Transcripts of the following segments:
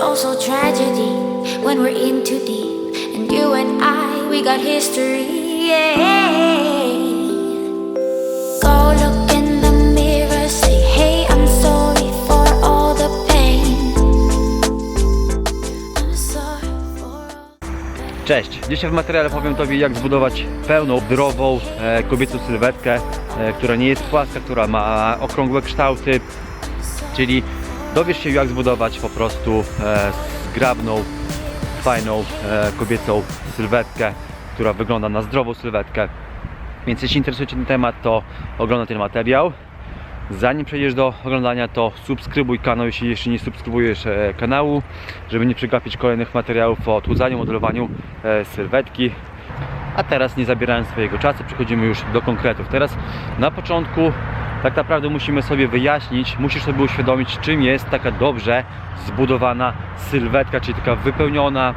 Also tragedy when we're in too deep. And you and I, we got history. Yeah. Cześć! Dzisiaj w materiale powiem Tobie jak zbudować pełną, zdrową, e, kobiecą sylwetkę, e, która nie jest płaska, która ma okrągłe kształty, czyli dowiesz się jak zbudować po prostu e, zgrabną, fajną e, kobiecą sylwetkę, która wygląda na zdrową sylwetkę. Więc jeśli interesuje Cię ten temat, to oglądaj ten materiał. Zanim przejdziesz do oglądania, to subskrybuj kanał, jeśli jeszcze nie subskrybujesz e, kanału, żeby nie przegapić kolejnych materiałów o odchudzaniu, modelowaniu e, sylwetki. A teraz, nie zabierając swojego czasu, przechodzimy już do konkretów. Teraz na początku tak naprawdę musimy sobie wyjaśnić, musisz sobie uświadomić, czym jest taka dobrze zbudowana sylwetka, czyli taka wypełniona,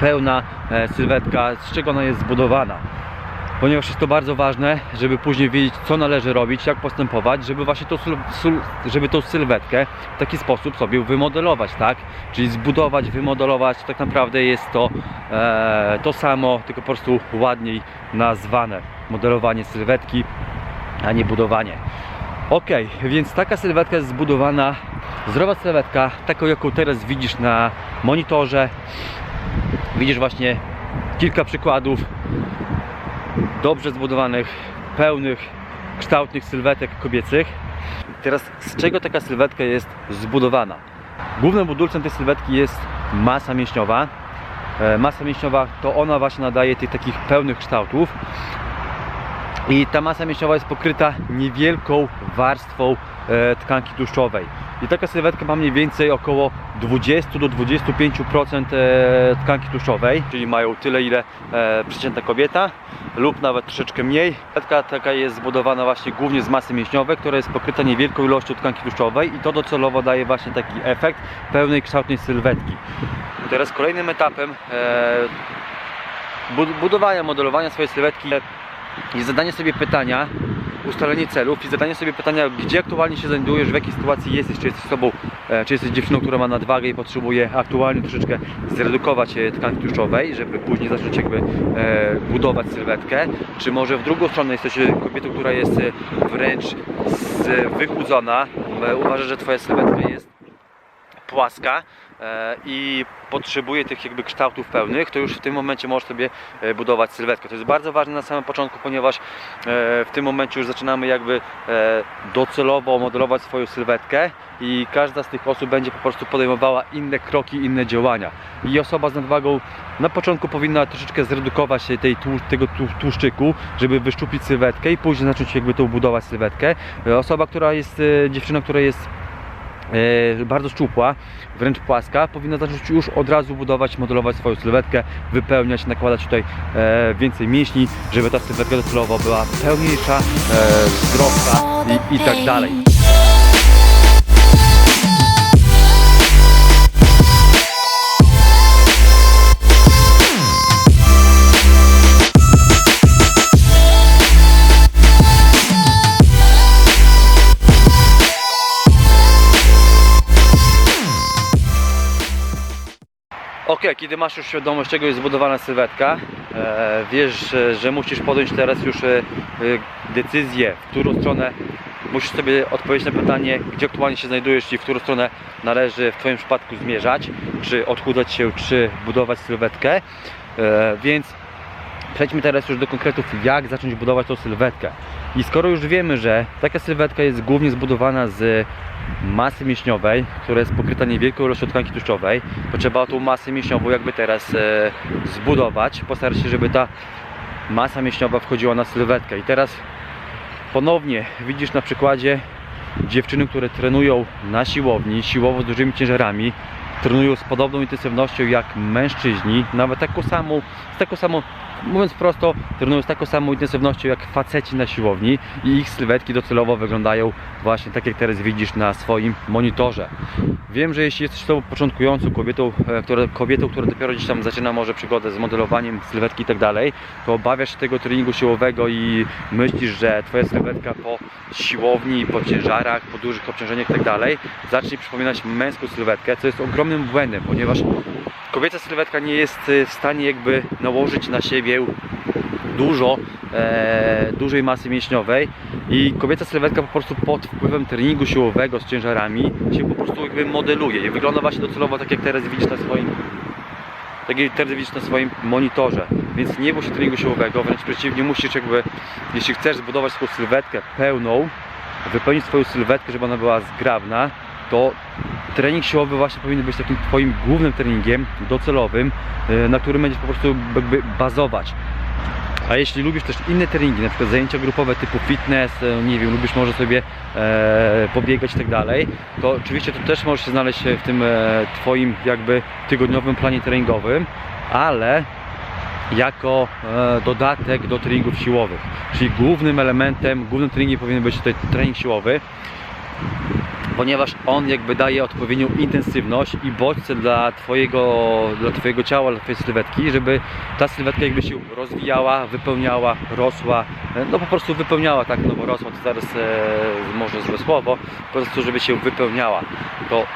pełna e, sylwetka, z czego ona jest zbudowana ponieważ jest to bardzo ważne, żeby później wiedzieć, co należy robić, jak postępować, żeby właśnie syl- żeby tą sylwetkę w taki sposób sobie wymodelować, tak? Czyli zbudować, wymodelować, tak naprawdę jest to e, to samo, tylko po prostu ładniej nazwane. Modelowanie sylwetki, a nie budowanie. Ok, więc taka sylwetka jest zbudowana, zdrowa sylwetka, taką jaką teraz widzisz na monitorze. Widzisz właśnie kilka przykładów dobrze zbudowanych, pełnych, kształtnych sylwetek kobiecych. Teraz z czego taka sylwetka jest zbudowana? Głównym budulcem tej sylwetki jest masa mięśniowa. E, Masa mięśniowa to ona właśnie nadaje tych takich pełnych kształtów. I ta masa mięśniowa jest pokryta niewielką warstwą e, tkanki tłuszczowej. I taka sylwetka ma mniej więcej około 20 do 25% e, tkanki tłuszczowej, czyli mają tyle ile e, przeciętna kobieta lub nawet troszeczkę mniej. Sylwetka taka jest zbudowana właśnie głównie z masy mięśniowej, która jest pokryta niewielką ilością tkanki tłuszczowej i to docelowo daje właśnie taki efekt pełnej kształtnej sylwetki. Teraz kolejnym etapem e, bud- budowania, modelowania swojej sylwetki jest zadanie sobie pytania, ustalenie celów i zadanie sobie pytania, gdzie aktualnie się znajdujesz, w jakiej sytuacji jesteś, czy jesteś osobą, e, czy jesteś dziewczyną, która ma nadwagę i potrzebuje aktualnie troszeczkę zredukować e, tkanki tłuszczowej, żeby później zacząć jakby e, budować sylwetkę, czy może w drugą stronę jesteś kobietą, która jest wręcz wychudzona, uważa, że twoja sylwetka jest płaska i potrzebuje tych jakby kształtów pełnych, to już w tym momencie możesz sobie e, budować sylwetkę. To jest bardzo ważne na samym początku, ponieważ e, w tym momencie już zaczynamy jakby e, docelowo modelować swoją sylwetkę i każda z tych osób będzie po prostu podejmowała inne kroki, inne działania. I osoba z nadwagą na początku powinna troszeczkę zredukować się tej tego tłu, tłuszczyku, żeby wyszczuplić sylwetkę i później zacząć jakby tą budować sylwetkę. E, Osoba, która jest, e, dziewczyna, która jest e, bardzo szczupła, wręcz płaska, powinna zacząć już od razu budować, modelować swoją sylwetkę, wypełniać, nakładać tutaj e, więcej mięśni, żeby ta sylwetka docelowo była pełniejsza, e, zdrowsza i, i tak dalej. Kiedy masz już świadomość, czego jest zbudowana sylwetka, e, wiesz, że, musisz podjąć teraz już e, e, decyzję, w którą stronę musisz sobie odpowiedzieć na pytanie, gdzie aktualnie się znajdujesz i w którą stronę należy w Twoim przypadku zmierzać, czy odchudzać się, czy budować sylwetkę. Więc przejdźmy teraz już do konkretów, jak zacząć budować tą sylwetkę. I skoro już wiemy, że taka sylwetka jest głównie zbudowana z masy mięśniowej, która jest pokryta niewielką ilością tkanki tłuszczowej, to trzeba tą masę mięśniową jakby teraz e, zbudować, postarać się, żeby ta masa mięśniowa wchodziła na sylwetkę. I teraz ponownie widzisz na przykładzie dziewczyny, które trenują na siłowni, siłowo z dużymi ciężarami, trenują z podobną intensywnością jak mężczyźni, nawet taką samą, z taką samą mówiąc prosto, trenują z taką samą intensywnością jak faceci na siłowni i ich sylwetki docelowo wyglądają właśnie tak jak teraz widzisz na swoim monitorze. Wiem, że jeśli jesteś tą początkującą kobietą, e, która, kobietą, która dopiero gdzieś tam zaczyna może przygodę z modelowaniem sylwetki i tak dalej, to obawiasz się tego treningu siłowego i myślisz, że twoja sylwetka po siłowni, po ciężarach, po dużych obciążeniach i tak dalej zacznie przypominać męską sylwetkę, co jest ogromnym błędem, ponieważ kobieca sylwetka nie jest e, w stanie jakby nałożyć na siebie dużo, e, dużej masy mięśniowej i kobieca sylwetka po prostu pod wpływem treningu siłowego z ciężarami się po prostu jakby modeluje i wygląda właśnie docelowo tak jak teraz widzisz na swoim tak jak teraz widzisz na swoim monitorze, więc nie bój się treningu siłowego, wręcz przeciwnie, musisz jakby, jeśli chcesz zbudować swoją sylwetkę pełną, wypełnić swoją sylwetkę, żeby ona była zgrabna, to trening siłowy właśnie powinien być takim twoim głównym treningiem docelowym, e, na którym będziesz po prostu jakby bazować. A jeśli lubisz też inne treningi, na przykład zajęcia grupowe typu fitness, e, nie wiem, lubisz może sobie e, pobiegać i tak dalej, to oczywiście to też możesz się znaleźć w tym e, Twoim jakby tygodniowym planie treningowym, ale jako e, dodatek do treningów siłowych. Czyli głównym elementem, głównym treningiem powinien być tutaj trening siłowy, ponieważ on jakby daje odpowiednią intensywność i bodźce dla twojego, dla twojego ciała, dla twojej sylwetki, żeby ta sylwetka jakby się rozwijała, wypełniała, rosła, e, no po prostu wypełniała, tak, no bo rosła to zaraz e, może złe słowo, po prostu żeby się wypełniała. To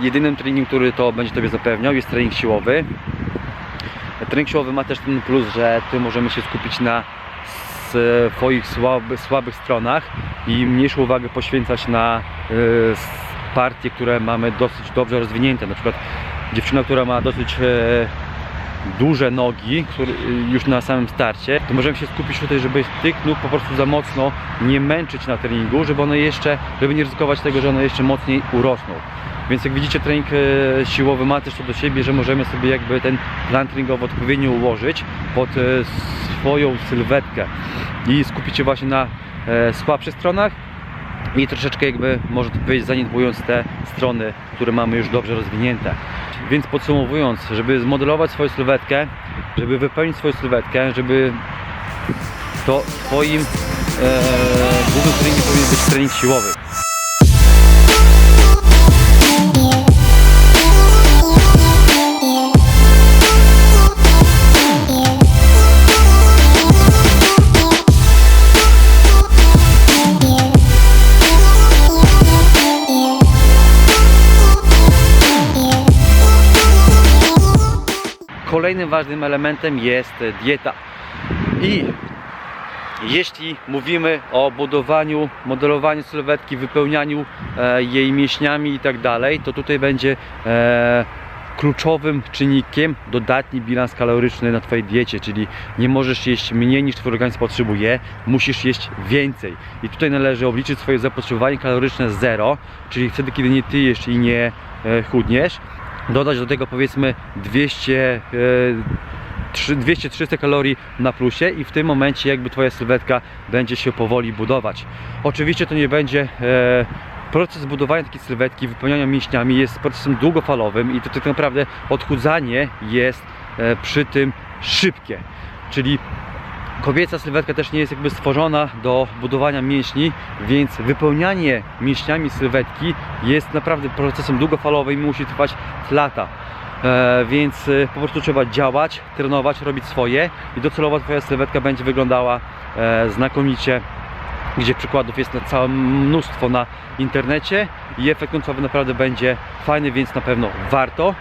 jedynym treningiem, który to będzie Tobie zapewniał jest trening siłowy. Trening siłowy ma też ten plus, że tu możemy się skupić na swoich słaby, słabych stronach i mniejszą uwagę poświęcać na y, partie, które mamy dosyć dobrze rozwinięte. Na przykład dziewczyna, która ma dosyć e, duże nogi, który, już na samym starcie, to możemy się skupić tutaj, żeby tych nóg po prostu za mocno nie męczyć na treningu, żeby one jeszcze, żeby nie ryzykować tego, że one jeszcze mocniej urosną. Więc jak widzicie, trening e, siłowy ma też to do siebie, że możemy sobie jakby ten plan treningowy odpowiednio ułożyć pod e, swoją sylwetkę i skupić się właśnie na e, słabszych stronach i troszeczkę jakby, to powiedzieć, zaniedbując te strony, które mamy już dobrze rozwinięte. Więc podsumowując, żeby zmodelować swoją sylwetkę, żeby wypełnić swoją sylwetkę, żeby to Twoim e, głównym treningiem powinien być trening siłowy. Ważnym elementem jest dieta. I jeśli mówimy o budowaniu, modelowaniu sylwetki, wypełnianiu e, jej mięśniami i tak dalej, to tutaj będzie e, kluczowym czynnikiem dodatni bilans kaloryczny na Twojej diecie, czyli nie możesz jeść mniej niż Twój organizm potrzebuje, musisz jeść więcej. I tutaj należy obliczyć swoje zapotrzebowanie kaloryczne zero, czyli wtedy, kiedy nie Ty jesz i nie e, chudniesz, dodać do tego powiedzmy 200 e, trzy- 200-300 kalorii na plusie i w tym momencie jakby Twoja sylwetka będzie się powoli budować. Oczywiście to nie będzie e, proces budowania takiej sylwetki, wypełniania mięśniami jest procesem długofalowym i to tak naprawdę odchudzanie jest e, przy tym szybkie. Czyli kobieca sylwetka też nie jest jakby stworzona do budowania mięśni, więc wypełnianie mięśniami sylwetki jest naprawdę procesem długofalowym i musi trwać lata. E, więc e, po prostu trzeba działać, trenować, robić swoje i docelowo Twoja sylwetka będzie wyglądała e, znakomicie, gdzie przykładów jest na całe mnóstwo na internecie i efekt końcowy naprawdę będzie fajny, więc na pewno warto.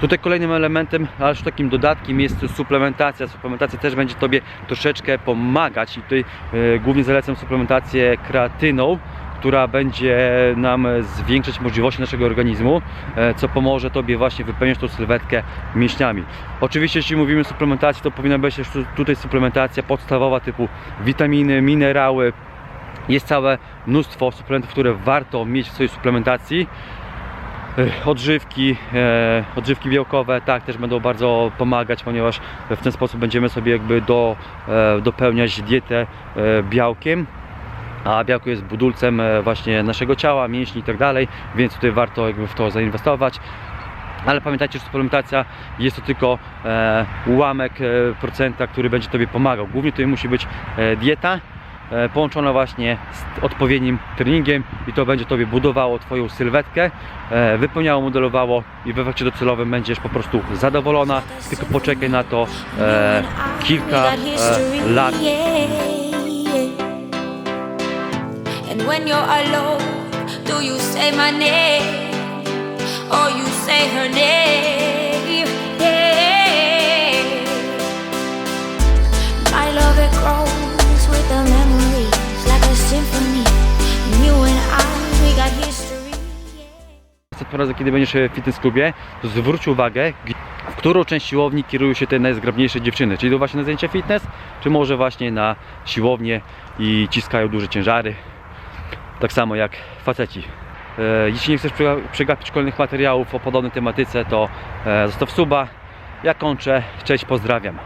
Tutaj kolejnym elementem, aż takim dodatkiem jest suplementacja. Suplementacja też będzie Tobie troszeczkę pomagać i tutaj e, głównie zalecam suplementację kreatyną, która będzie nam zwiększać możliwości naszego organizmu, e, co pomoże Tobie właśnie wypełniać tą sylwetkę mięśniami. Oczywiście jeśli mówimy o suplementacji, to powinna być tu- tutaj suplementacja podstawowa typu witaminy, minerały. Jest całe mnóstwo suplementów, które warto mieć w swojej suplementacji. Odżywki, e, odżywki białkowe, tak, też będą bardzo pomagać, ponieważ w ten sposób będziemy sobie jakby do, e, dopełniać dietę e, białkiem, a białko jest budulcem właśnie naszego ciała, mięśni i tak dalej, więc tutaj warto jakby w to zainwestować. Ale pamiętajcie, że suplementacja jest to tylko ułamek procenta, który będzie Tobie pomagał. Głównie to musi być dieta połączona właśnie z odpowiednim treningiem i to będzie Tobie budowało Twoją sylwetkę, e, wypełniało, modelowało i w efekcie docelowym będziesz po prostu zadowolona. Tylko poczekaj na to e, kilka e, lat. When you're alone, do you say my name or you say her name? Następnym razem, kiedy będziesz w fitness klubie, to zwróć uwagę, w którą część siłowni kierują się te najzgrabniejsze dziewczyny. Czy idą właśnie na zajęcia fitness, czy może właśnie na siłownię i ciskają duże ciężary. Tak samo jak faceci. E, jeśli nie chcesz przega- przegapić kolejnych materiałów o podobnej tematyce, to e, zostaw suba. Ja kończę. Cześć, pozdrawiam.